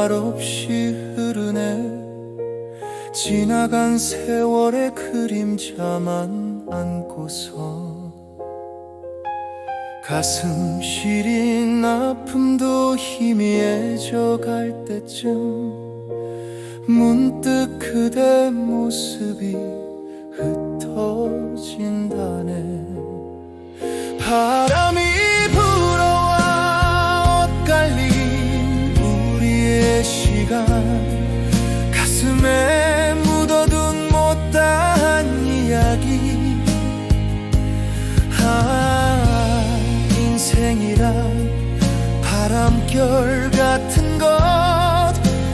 말없이 흐르네. 지나간 세월의 그림자만 안고서 가슴 시린 아픔도 희미해져 갈 때쯤 문득 그대 모습이 가슴에 묻어둔 못다한 이야기. 아 인생이란 바람결 같은 것.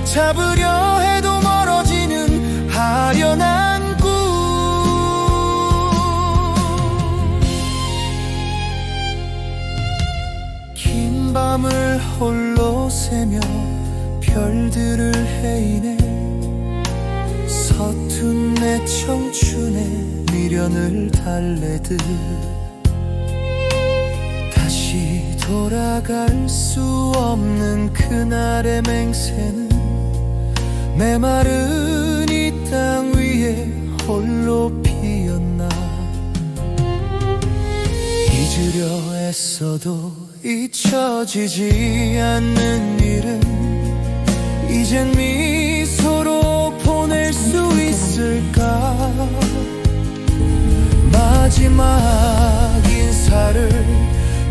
잡으려 해도 멀어지는 아련한 꿈. 긴 밤을 홀로 새며 별들을 헤이네. 서툰 내 청춘의 미련을 달래듯 다시 돌아갈 수 없는 그날의 맹세는 메마른 이 땅 위에 홀로 피었나. 잊으려 애써도 잊혀지지 않는 일은 이젠 미소로 보낼 수 있을까? 마지막 인사를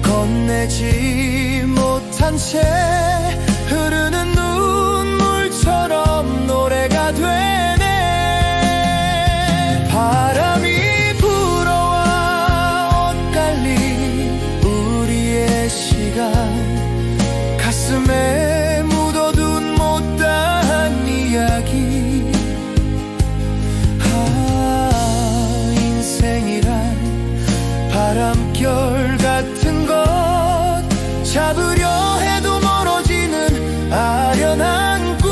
건네지 못한 채 잡으려 해도 멀어지는 아련한 꿈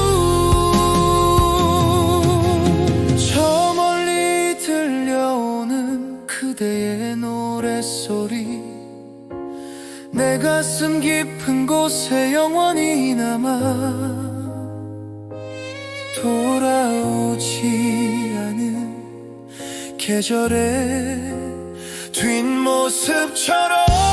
저 멀리 들려오는 그대의 노랫소리. 내 가슴 깊은 곳에 영원히 남아 돌아오지 않은 계절의 뒷모습처럼